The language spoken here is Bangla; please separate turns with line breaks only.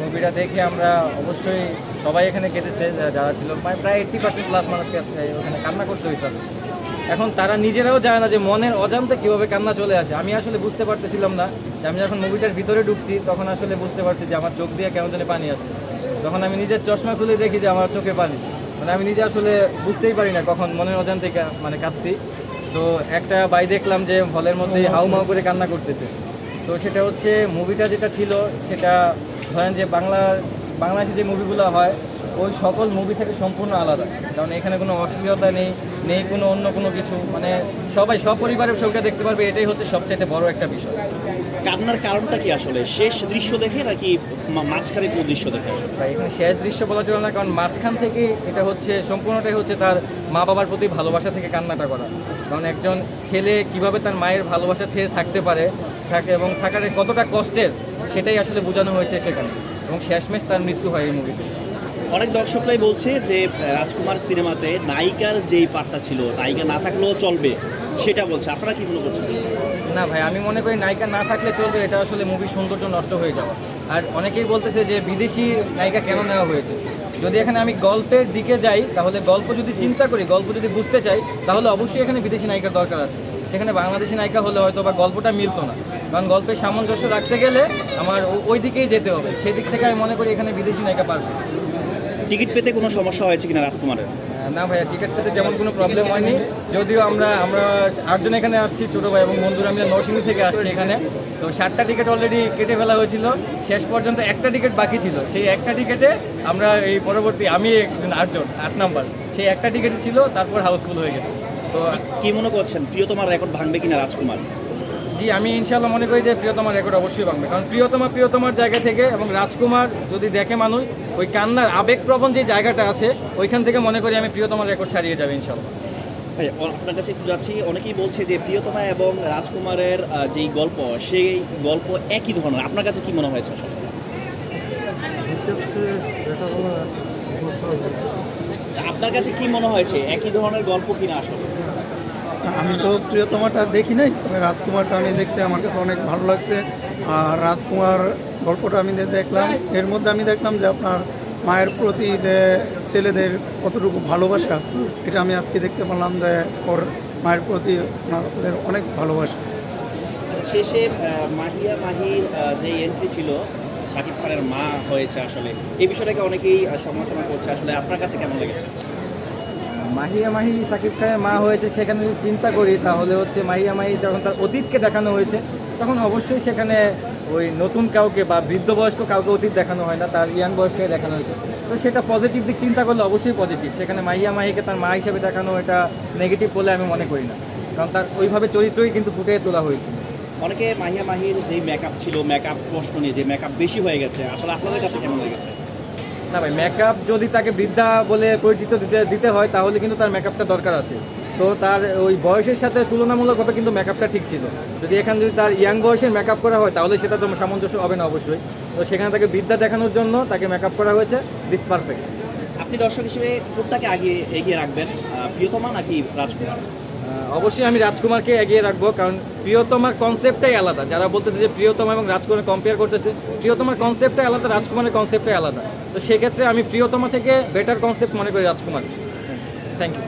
মুভিটা দেখে আমরা অবশ্যই সবাই এখানে কেঁদেছে যারা ছিল। প্রায় প্রায় এইটটি পার্সেন্ট প্লাস মানুষকে ওখানে কান্না করতে হয়েছে। এখন তারা নিজেরাও জানে না যে মনের অজান্তে কীভাবে কান্না চলে আসে। আমি আসলে বুঝতে পারতেছিলাম না যে আমি যখন মুভিটার ভিতরে ঢুকছি, তখন আসলে বুঝতে পারছি যে আমার চোখ দিয়ে কেমন জানি পানি আসছে। তখন আমি নিজের চশমা খুলে দেখি যে আমার চোখে পানি। মানে আমি নিজে আসলে বুঝতেই পারি না কখন মনের অজান্তে মানে কাঁদছি। তো একটা বাই দেখলাম যে হলের মধ্যে হাউ মাউ করে কান্না করতেছে। তো সেটা হচ্ছে মুভিটা যেটা ছিল, সেটা ধরেন যে বাংলা বাংলাদেশে যে মুভিগুলো হয় ওই সকল মুভি থেকে সম্পূর্ণ আলাদা। কারণ এখানে কোনো অশ্লীলতা নেই নেই কোনো অন্য কোনো কিছু। মানে সবাই সপরিবারের ছবিটা দেখতে পারবে এটাই হচ্ছে সবচেয়ে বড় একটা বিষয়।
কান্নার কারণটা কি আসলে? শেষ দৃশ্য দেখে নাকি মাঝখানে কোনো দৃশ্য দেখে আসলে?
এখানে শেষ দৃশ্য বলা চলে না কারণ মাঝখান থেকে এটা হচ্ছে সম্পূর্ণটাই হচ্ছে তার মা বাবার প্রতি ভালোবাসা থেকে কান্নাটা করা। কারণ একজন ছেলে কীভাবে তার মায়ের ভালোবাসা ছেড়ে থাকতে পারে থাকে এবং থাকার কতটা কষ্টের সেটাই আসলে বোঝানো হয়েছে সেখানে। এবং শেষমেশ তার মৃত্যু হয় এই মুভিতে
অনেক দর্শকরাই বলছে যে রাজকুমার সিনেমাতে নায়িকার যেই পার্টটা ছিল, নায়িকা না থাকলেও চলবে, সেটা বলছে। আপনারা কি মনে করছেন?
না ভাই, আমি মনে করি নায়িকা না থাকলে চলবে, এটা আসলে মুভির সৌন্দর্য নষ্ট হয়ে যাওয়া। আর অনেকেই বলতেছে যে, বিদেশি নায়িকা কেন নেওয়া হয়েছে? যদি এখানে আমি গল্পের দিকে যাই, তাহলে গল্প যদি চিন্তা করি, গল্প যদি বুঝতে চাই, তাহলে অবশ্যই এখানে বিদেশি নায়িকার দরকার আছে। সেখানে বাংলাদেশি নায়িকা হলে হয়তো বা গল্পটা মিলতো না। কারণ গল্পের সামঞ্জস্য রাখতে গেলে আমার ওই দিকেই যেতে হবে। সেদিক থেকে আমি মনে করি এখানে বিদেশি নায়িকা পারবে
টিকিট পেতে কোনো সমস্যা হয়েছে কিনা রাজকুমারের?
না ভাইয়া টিকিট পেতে যেমন কোনো প্রবলেম হয়নি। যদিও আমরা আমরা আটজন এখানে আসছি ছোটো ভাই এবং বন্ধুরা মিলে নরসিংদী থেকে আসছি এখানে। তো সাতটা টিকিট অলরেডি কেটে ফেলা হয়েছিল। শেষ পর্যন্ত একটা টিকিট বাকি ছিল। সেই একটা টিকিটে আমরা এই পরবর্তী আমি একজন আটজন আট নাম্বার সেই একটা টিকিট ছিল তারপর হাউসফুল হয়ে গেছে। তো
কি মনে করছেন? প্রিয়তমার রেকর্ড ভাঙবে কিনা রাজকুমার?
জি আমি ইনশাল্লাহ মনে করি যে প্রিয়তমার রেকর্ড অবশ্যই ভাঙবে। কারণ প্রিয়তমা প্রিয়তমার জায়গা থেকে এবং রাজকুমার যদি দেখে মানুষ ওই কান্নার আবেগপ্রবণ যে জায়গাটা আছে ওইখান থেকে মনে করি আমি প্রিয়তমার রেকর্ড ছাড়িয়ে যাবে ইনশাল্লাহ
আপনার কাছে একটু যাচ্ছি। অনেকেই বলছে যে প্রিয়তমা এবং রাজকুমারের যেই গল্প সেই গল্প একই ধরনের। আপনার কাছে কি মনে হয়েছে আসলে? আচ্ছা, আপনার কাছে কি মনে হয়েছে? একই ধরনের গল্প কিনা আসলে?
আমি তো প্রিয়তমাটা দেখি নাই, তবে রাজকুমারটা আমি দেখছি, আমার কাছে অনেক ভালো লাগছে। আর রাজকুমার গল্পটা আমি দেখলাম। এর মধ্যে আমি দেখলাম যে আপনার মায়ের প্রতি যে ছেলেদের কতটুকু ভালোবাসা, এটা আমি আজকে দেখতে পারলাম যে ওর মায়ের প্রতি ওনাদের অনেক ভালোবাসা।
শেষে মাহিয়া মাহির যে এন্ট্রি ছিল শাকিব খানের মা হয়েছে আসলে, এই বিষয়টাকে অনেকেই সমালোচনা করছে। আসলে আপনার কাছে কেমন লেগেছে?
মাহিয়া মাহি সাকিব খানের মা হয়েছে, সেখানে যদি চিন্তা করি, তাহলে হচ্ছে মাহিয়া মাহি যখন তার অতীতকে দেখানো হয়েছে, তখন অবশ্যই সেখানে ওই নতুন কাউকে বা বৃদ্ধ বয়স্ক কাউকে অতীত দেখানো হয় না, তার ইয়াং বয়সকে দেখানো হয়েছে। তো সেটা পজিটিভ দিক চিন্তা করলে অবশ্যই পজিটিভ সেখানে মাহিয়া মাহিকে তার মা হিসেবে দেখানো এটা নেগেটিভ বলে আমি মনে করি না। কারণ তার ওইভাবে চরিত্রই কিন্তু ফুটিয়ে তোলা হয়েছে।
অনেকে মাহিয়া মাহির যেই মেকআপ ছিল মেকআপ প্রশ্ন নিয়ে যে মেকআপ বেশি হয়ে গেছে, আসলে আপনাদের কাছে কেমন লেগেছে?
না ভাই মেকআপ যদি তাকে বৃদ্ধা বলে পরিচিত দিতে দিতে হয়, তাহলে কিন্তু তার মেকআপটা দরকার আছে। তো তার ওই বয়সের সাথে তুলনামূলকভাবে কিন্তু মেকআপটা ঠিক ছিল। যদি এখানে যদি তার ইয়াং বয়সের মেকআপ করা হয়, তাহলে সেটা তো সামঞ্জস্য হবে না অবশ্যই। তো সেখানে তাকে বিদ্যা দেখানোর জন্য তাকে মেকআপ করা হয়েছে দিস পারফেক্ট
আপনি দর্শক হিসেবে কোনটাকে আগে এগিয়ে রাখবেন? প্রিয়তমা নাকি রাজকুমার?
অবশ্যই আমি রাজকুমারকে এগিয়ে রাখব, কারণ প্রিয়তমার কনসেপ্টটাই আলাদা। যারা বলতেছে যে প্রিয়তমা এবং রাজকুমার কম্পেয়ার করতেছে, প্রিয়তমার কনসেপ্টটাই আলাদা, রাজকুমারের কনসেপ্টটাই আলাদা। তো সেক্ষেত্রে আমি প্রিয়তমা থেকে বেটার কনসেপ্ট মনে করি রাজকুমার থ্যাংক ইউ